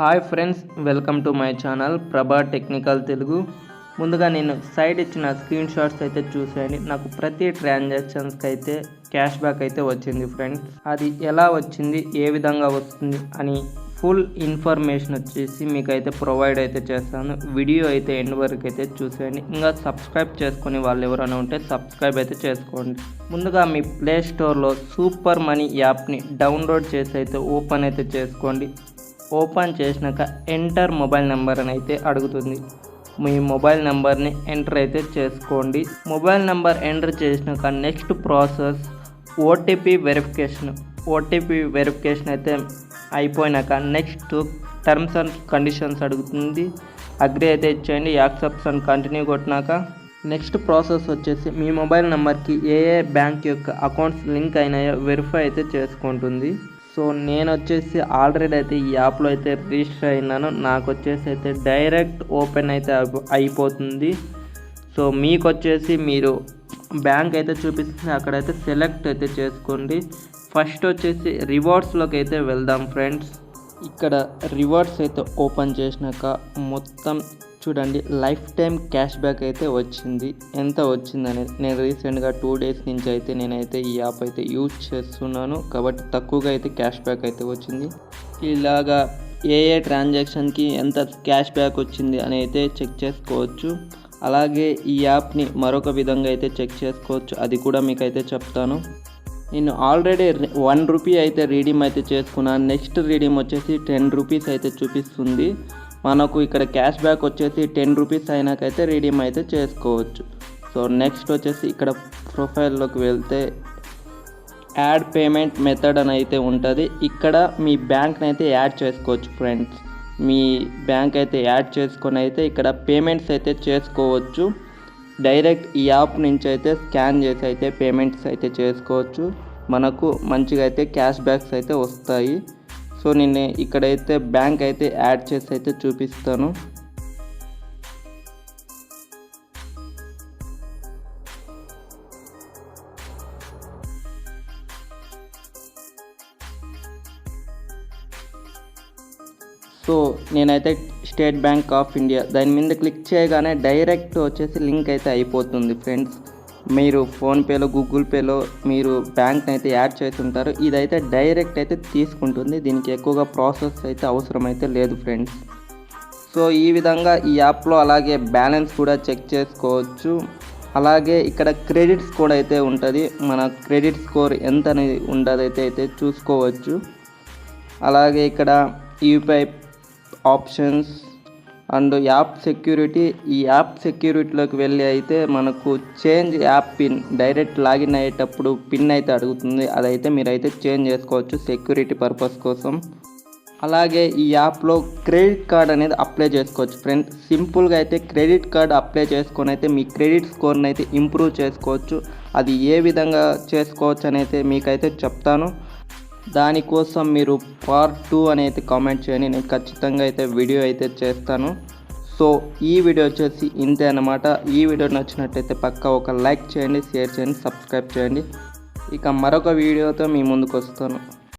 Hi friends welcome to my channel Prabha technical Telugu. ముందుగా నేను side ఇచ్చిన screen shots అయితే చూసేయండి. నాకు ప్రతి ట్రాన్సాక్షన్స్కి అయితే క్యాష్ బ్యాక్ అయితే వచ్చింది ఫ్రెండ్స్. అది ఎలా వచ్చింది ఏ విధంగా వస్తుంది అని ఫుల్ ఇన్ఫర్మేషన్ వచ్చేసి మీకు అయితే ప్రొవైడ్ అయితే చేస్తాను. వీడియో అయితే ఎండ్ వరకు అయితే చూసేయండి. ఇంకా సబ్స్క్రైబ్ చేసుకుని వాళ్ళు ఎవరైనా ఉంటే సబ్స్క్రైబ్ అయితే చేసుకోండి. ముందుగా మీ ప్లే స్టోర్లో సూపర్ మనీ యాప్ని డౌన్లోడ్ చేసి అయితే ఓపెన్ అయితే చేసుకోండి. ఓపెన్ చేసినాక ఎంటర్ మొబైల్ నెంబర్ అని అయితే అడుగుతుంది. మీ మొబైల్ నెంబర్ని ఎంటర్ అయితే చేసుకోండి. మొబైల్ నెంబర్ ఎంటర్ చేసినాక next process OTP verification. OTP verification అయితే అయిపోయినాక నెక్స్ట్ టర్మ్స్ అండ్ కండిషన్స్ అడుగుతుంది. అగ్రి అయితే ఇచ్చేయండి యాక్సెప్ట్స్ అండ్ కంటిన్యూ కొట్టినాక నెక్స్ట్ ప్రాసెస్ వచ్చేసి మీ మొబైల్ నెంబర్కి ఏ ఏ బ్యాంక్ యొక్క అకౌంట్స్ లింక్ అయినాయో వెరిఫై అయితే చేసుకుంటుంది. సో నేను వచ్చేసి ఆల్రెడీ అయితే ఈ యాప్లో అయితే రిజిస్టర్ అయినాను. నాకు వచ్చేసి అయితే డైరెక్ట్ ఓపెన్ అయితే అయిపోతుంది. సో మీకు వచ్చేసి మీరు బ్యాంక్ అయితే చూపిస్తుంది. అక్కడైతే సెలెక్ట్ అయితే చేసుకోండి. ఫస్ట్ వచ్చేసి రివార్డ్స్లోకి అయితే వెళ్దాం ఫ్రెండ్స్. ఇక్కడ రివార్డ్స్ అయితే ఓపెన్ చేసినాక మొత్తం చూడండి లైఫ్ టైం క్యాష్ బ్యాక్ అయితే వచ్చింది. ఎంత వచ్చిందని నేను రీసెంట్గా టూ డేస్ నుంచి అయితే నేనైతే ఈ యాప్ అయితే యూజ్ చేస్తున్నాను. కాబట్టి తక్కువగా అయితే క్యాష్ బ్యాక్ అయితే వచ్చింది. ఇలాగా ఏ ఏ ట్రాన్సాక్షన్కి ఎంత క్యాష్ బ్యాక్ వచ్చింది అని అయితే చెక్ చేసుకోవచ్చు. అలాగే ఈ యాప్ని మరొక విధంగా అయితే చెక్ చేసుకోవచ్చు. అది కూడా మీకు అయితే చెప్తాను. నేను ఆల్రెడీ వన్ రూపీ అయితే రీడీమ్ అయితే చేసుకున్నాను. నెక్స్ట్ రీడీమ్ వచ్చేసి టెన్ రూపీస్ అయితే చూపిస్తుంది. మనకు ఇక్కడ క్యాష్ బ్యాక్ వచ్చేసి టెన్ రూపీస్ అయినాకైతే రీడీమ్ అయితే చేసుకోవచ్చు. సో నెక్స్ట్ వచ్చేసి ఇక్కడ ప్రొఫైల్లోకి వెళ్తే యాడ్ పేమెంట్ మెథడ్ అని అయితే ఉంటుంది. ఇక్కడ మీ బ్యాంక్ని అయితే యాడ్ చేసుకోవచ్చు ఫ్రెండ్స్. మీ బ్యాంక్ అయితే యాడ్ చేసుకొని అయితే ఇక్కడ పేమెంట్స్ అయితే చేసుకోవచ్చు. డైరెక్ట్ ఈ యాప్ నుంచి అయితే స్కాన్ చేసి అయితే పేమెంట్స్ అయితే చేసుకోవచ్చు. మనకు మంచిగా అయితే క్యాష్ బ్యాక్స్ అయితే వస్తాయి. సో నేను ఇక్కడైతే బ్యాంక్ అయితే యాడ్ చేసి అయితే చూపిస్తాను. సో నేనైతే స్టేట్ బ్యాంక్ ఆఫ్ ఇండియా. దాని మీద క్లిక్ చేయగానే డైరెక్ట్ వచ్చేసి లింక్ అయితే అయిపోతుంది ఫ్రెండ్స్. మీరు ఫోన్పేలో గూగుల్ పేలో మీరు బ్యాంక్ని అయితే యాడ్ చేస్తుంటారు. ఇదైతే డైరెక్ట్ అయితే తీసుకుంటుంది. దీనికి ఎక్కువగా ప్రాసెస్ అయితే అవసరమైతే లేదు ఫ్రెండ్స్. సో ఈ విధంగా ఈ యాప్లో అలాగే బ్యాలెన్స్ కూడా చెక్ చేసుకోవచ్చు. అలాగే ఇక్కడ క్రెడిట్ స్కోర్ అయితే ఉంటుంది. మన క్రెడిట్ స్కోర్ ఎంత అనేది ఉండదైతే అయితే చూసుకోవచ్చు. అలాగే ఇక్కడ UPI options and app security ఈ యాప్ సెక్యూరిటీలోకి వెళ్ళి అయితే మనకు change app pin direct login అయ్యేటప్పుడు పిన్ అయితే అడుగుతుంది. అదైతే మీరైతే చేంజ్ చేసుకోవచ్చు సెక్యూరిటీ పర్పస్ కోసం. అలాగే ఈ యాప్లో క్రెడిట్ కార్డ్ అనేది అప్లై చేసుకోవచ్చు ఫ్రెండ్స్ సింపుల్గా అయితే క్రెడిట్ కార్డ్ అప్లై చేసుకొని అయితే మీ క్రెడిట్ స్కోర్ని అయితే ఇంప్రూవ్ చేసుకోవచ్చు. అది ఏ విధంగా చేసుకోవచ్చు అని మీకైతే చెప్తాను. దానికోసం మీరు పార్ట్ టూ అని అయితే కామెంట్ చేయండి. నేను ఖచ్చితంగా అయితే వీడియో అయితే చేస్తాను. సో ఈ వీడియో వచ్చేసి ఇంతే అన్నమాట. ఈ వీడియో నచ్చినట్టయితే పక్క ఒక లైక్ చేయండి షేర్ చేయండి సబ్స్క్రైబ్ చేయండి. ఇక మరొక వీడియోతో మీ ముందుకు వస్తాను.